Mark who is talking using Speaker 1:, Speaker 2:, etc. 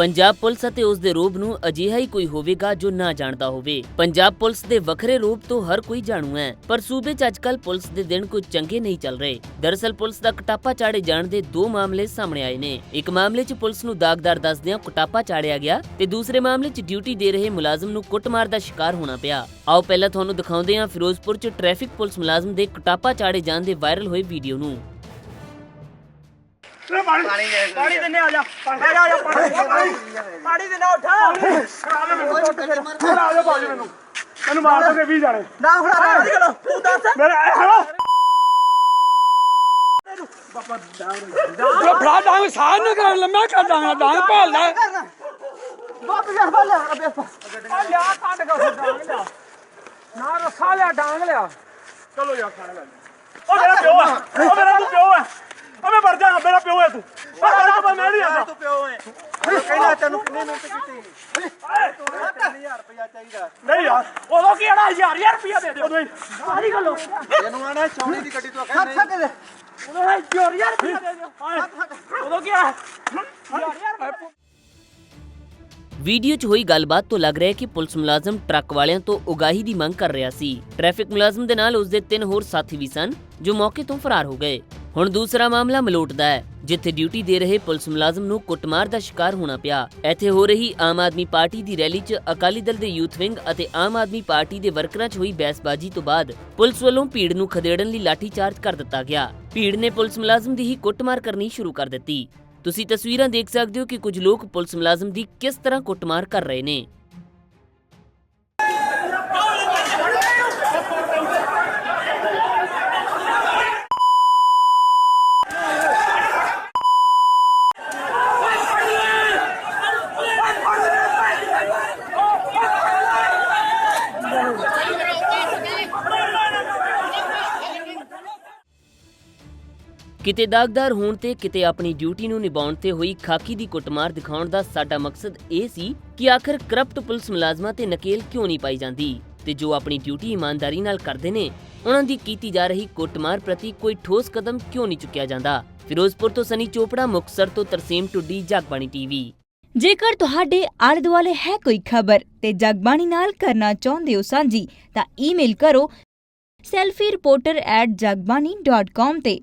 Speaker 1: Punjab police ਅਤੇ ਉਸ ਦੇ ਰੂਪ ਨੂੰ ਅਜਿਹਾ ਹੀ ਕੋਈ ਹੋਵੇਗਾ ਜੋ ਨਾ ਜਾਣਦਾ ਹੋਵੇ। ਪੰਜਾਬ ਪੁਲਿਸ ਦੇ ਵੱਖਰੇ ਰੂਪ ਤੋਂ ਹਰ ਕੋਈ ਜਾਣੂ ਹੈ, ਪਰ ਸੂਬੇ 'ਚ ਅੱਜਕੱਲ ਪੁਲਿਸ ਦੇ ਦਿਨ ਕੋਈ ਚੰਗੇ ਨਹੀਂ ਚੱਲ ਰਹੇ। ਦਰਅਸਲ ਪੁਲਿਸ ਦਾ ਕਟਾਪਾ ਚਾੜੇ ਜਾਣ ਦੇ ਦੋ ਮਾਮਲੇ ਸਾਹਮਣੇ ਆਏ ਨੇ। ਇੱਕ ਮਾਮਲੇ 'ਚ ਪੁਲਿਸ ਨੂੰ ਦਾਗਦਾਰ ਦੱਸਦਿਆਂ ਕਟਾਪਾ ਚਾੜਿਆ ਗਿਆ ਤੇ ਦੂਸਰੇ ਮਾਮਲੇ 'ਚ ਡਿਊਟੀ ਦੇ ਰਹੇ ਮੁਲਾਜ਼ਮ ਨੂੰ ਕੁੱਟਮਾਰ ਦਾ ਸ਼ਿਕਾਰ ਹੋਣਾ ਪਿਆ। ਆਓ ਪਹਿਲਾਂ ਤੁਹਾਨੂੰ ਦਿਖਾਉਂਦੇ ਹਾਂ ਫਿਰੋਜ਼ਪੁਰ 'ਚ ਟ੍ਰੈਫਿਕ ਪੁਲਿਸ ਮੁਲਾਜ਼ਮ ਦੇ ਕਟਾਪਾ ਚਾੜੇ ਜਾਣ ਦੇ ਵਾਇਰਲ ਹੋਏ ਵੀਡੀਓ ਨੂੰ।
Speaker 2: ਲੈ ਪਾਣੀ। ਪਾਣੀ ਦਿੰਨੇ ਆ ਜਾ। ਆ ਜਾ ਆ ਜਾ ਪਾਣੀ ਪਾਣੀ। ਦਿੰਨੇ ਉੱਠ। ਫੜਾ ਦੇ ਬਾਜੂ ਮੈਨੂੰ ਮੈਨੂੰ। ਮਾਰ ਦੋਗੇ 20 ਜਾਣੇ। ਨਾ ਫੜਾ ਦੇ ਚਲੋ ਤੂੰ ਦੱਸ। ਮੇਰੇ ਹੈਲੋ
Speaker 3: ਜੋ ਫੜਾ ਡਾਂਗ। ਸਾਹ ਨੂੰ ਕਰ ਲੰਮਾ ਕਰ ਡਾਂਗ ਡਾਂਗ ਭਾਲਦਾ।
Speaker 2: ਬਾਪ ਯਾਰ ਬੱਲੇ ਅਬੇ ਆ ਲਿਆ ਕੱਢ ਕੇ ਉੱਥੇ ਡਾਂਗ ਲਿਆ। ਨਾ ਰਸਾ ਲਿਆ ਡਾਂਗ ਲਿਆ। ਚਲੋ ਯਾਰ ਖਾਣੇ ਲੱਗ ਉਹ ਮੇਰਾ ਪਿਓ ਆ। ਉਹ ਮੇਰਾ ਤੂੰ ਪਿਓ ਆ ਉਹ ਮੈਂ ਮਰ ਜਾਣਾ ਮੇਰਾ ਪਿਓ ਹੈ ਤੂੰ ਪਰ ਮੇਰਾ ਤਾਂ ਮੈਂ ਨਹੀਂ ਆਂਦਾ ਤੂੰ ਪਿਓ ਹੈ
Speaker 4: ਕਹਿੰਦਾ ਤੈਨੂੰ ਕਿੰਨੇ ਮਿੰਟ ਕੀਤੀ 3000 ਰੁਪਇਆ ਚਾਹੀਦਾ
Speaker 2: ਨਹੀਂ ਯਾਰ। ਉਦੋਂ ਕੀ ਆਣਾ ਹਜ਼ਾਰ ਹਜ਼ਾਰ ਰੁਪਇਆ ਦੇ ਦਿਓ। ਉਦੋਂ ਹੀ। ਸਾਰੀ ਗੱਲੋਂ
Speaker 4: ਇਹਨੂੰ ਆਣਾ ਚੌਣੀ ਦੀ ਗੱਡੀ ਤੋਂ ਕਹਿੰਦੇ
Speaker 2: ਉਦੋਂ ਹੀ ਹਜ਼ਾਰ ਹਜ਼ਾਰ ਰੁਪਇਆ ਦੇ ਦਿਓ। ਉਦੋਂ ਕੀ ਆ? ਹਜ਼ਾਰ ਹਜ਼ਾਰ
Speaker 1: ਵੀਡੀਓ 'ਚ ਹੋਈ ਗੱਲਬਾਤ ਤੋਂ ਲੱਗ ਰਿਹਾ ਹੈ ਕਿ ਪੁਲਿਸ ਮੁਲਾਜ਼ਮ ਟਰੱਕ ਵਾਲਿਆਂ ਤੋਂ ਉਗਾਹੀ ਦੀ ਮੰਗ ਕਰ ਰਿਹਾ ਸੀ। ਟ੍ਰੈਫਿਕ ਮੁਲਾਜ਼ਮ ਦੇ ਨਾਲ ਉਸ ਦੇ ਤਿੰਨ ਹੋਰ ਸਾਥੀ ਵੀ ਸਨ ਜੋ ਮੌਕੇ ਤੋਂ ਫਰਾਰ ਹੋ ਗਏ। ਹੁਣ ਦੂਸਰਾ ਮਾਮਲਾ ਮਲੋਟ ਦਾ ਹੈ, ਜਿੱਥੇ ਡਿਊਟੀ ਦੇ ਰਹੇ ਪੁਲਿਸ ਮੁਲਾਜ਼ਮ ਨੂੰ ਕੁੱਟਮਾਰ ਦਾ ਸ਼ਿਕਾਰ ਹੋਣਾ ਪਿਆ। ਇੱਥੇ ਹੋ ਰਹੀ ਆਮ ਆਦਮੀ ਪਾਰਟੀ ਦੀ ਰੈਲੀ 'ਚ ਅਕਾਲੀ ਦਲ ਦੇ ਯੂਥ ਵਿੰਗ ਅਤੇ ਆਮ ਆਦਮੀ ਪਾਰਟੀ ਦੇ ਵਰਕਰਾਂ 'ਚ ਹੋਈ ਬਹਿਸਬਾਜ਼ੀ ਤੋਂ ਬਾਅਦ ਪੁਲਿਸ ਵੱਲੋਂ ਭੀੜ ਨੂੰ ਖਦੇੜਨ ਲਈ ਲਾਠੀਚਾਰਜ ਕਰ ਦਿੱਤਾ ਗਿਆ। ਭੀੜ ਨੇ ਪੁਲਿਸ ਮੁਲਾਜ਼ਮ ਦੀ ਹੀ ਕੁੱਟਮਾਰ ਕਰਨੀ ਸ਼ੁਰੂ ਕਰ ਦਿੱਤੀ। ਤੁਸੀਂ ਤਸਵੀਰਾਂ ਦੇਖ ਸਕਦੇ ਹੋ ਕਿ ਕੁਝ ਲੋਕ ਪੁਲਿਸ ਮੁਲਾਜ਼ਮ ਦੀ ਕਿਸ ਤਰ੍ਹਾਂ ਕੁੱਟਮਾਰ ਕਰ ਰਹੇ ਨੇ। ਕਿਤੇ ਦਾਗਦਾਰ ਹੋਣ ਤੇ ਕਿਤੇ ਆਪਣੀ ਡਿਊਟੀ ਨੂੰ ਨਿਭਾਉਣ ਤੇ ਹੋਈ ਖਾਕੀ ਦੀ ਕੁੱਟਮਾਰ ਦਿਖਾਉਣ ਦਾ ਸਾਡਾ ਮਕਸਦ ਇਹ ਸੀ ਕਿ ਆਖਰ ਕਰਪਟ ਪੁਲਿਸ ਮੁਲਾਜ਼ਮਾਂ ਤੇ ਨਕੇਲ ਕਿਉਂ ਨਹੀਂ ਪਾਈ ਜਾਂਦੀ ਤੇ ਜੋ ਆਪਣੀ ਡਿਊਟੀ ਇਮਾਨਦਾਰੀ ਨਾਲ ਕਰਦੇ ਨੇ, ਉਹਨਾਂ ਦੀ ਕੀਤੀ ਜਾ ਰਹੀ ਕੁੱਟਮਾਰ ਪ੍ਰਤੀ ਕੋਈ ਠੋਸ ਕਦਮ ਕਿਉਂ ਨਹੀਂ ਚੁੱਕਿਆ ਜਾਂਦਾ? ਫਿਰੋਜ਼ਪੁਰ ਤੋਂ ਸਨੀ ਚੋਪੜਾ, ਮੁਕਤਸਰ ਤੋਂ ਤਰਸੇਮ ਟੁੱਡੀ, ਜਗਬਾਣੀ ਟੀਵੀ।
Speaker 5: ਜੇਕਰ ਤੁਹਾਡੇ ਆਲੇ ਦੁਆਲੇ ਹੈ ਕੋਈ ਖਬਰ ਤੇ ਜਗਬਾਣੀ ਨਾਲ ਕਰਨਾ ਚਾਹੁੰਦੇ ਹੋ ਸਾਂਝੀ, ਤਾਂ ਈਮੇਲ ਕਰੋ selfiereporter@jagbani.com ਤੇ।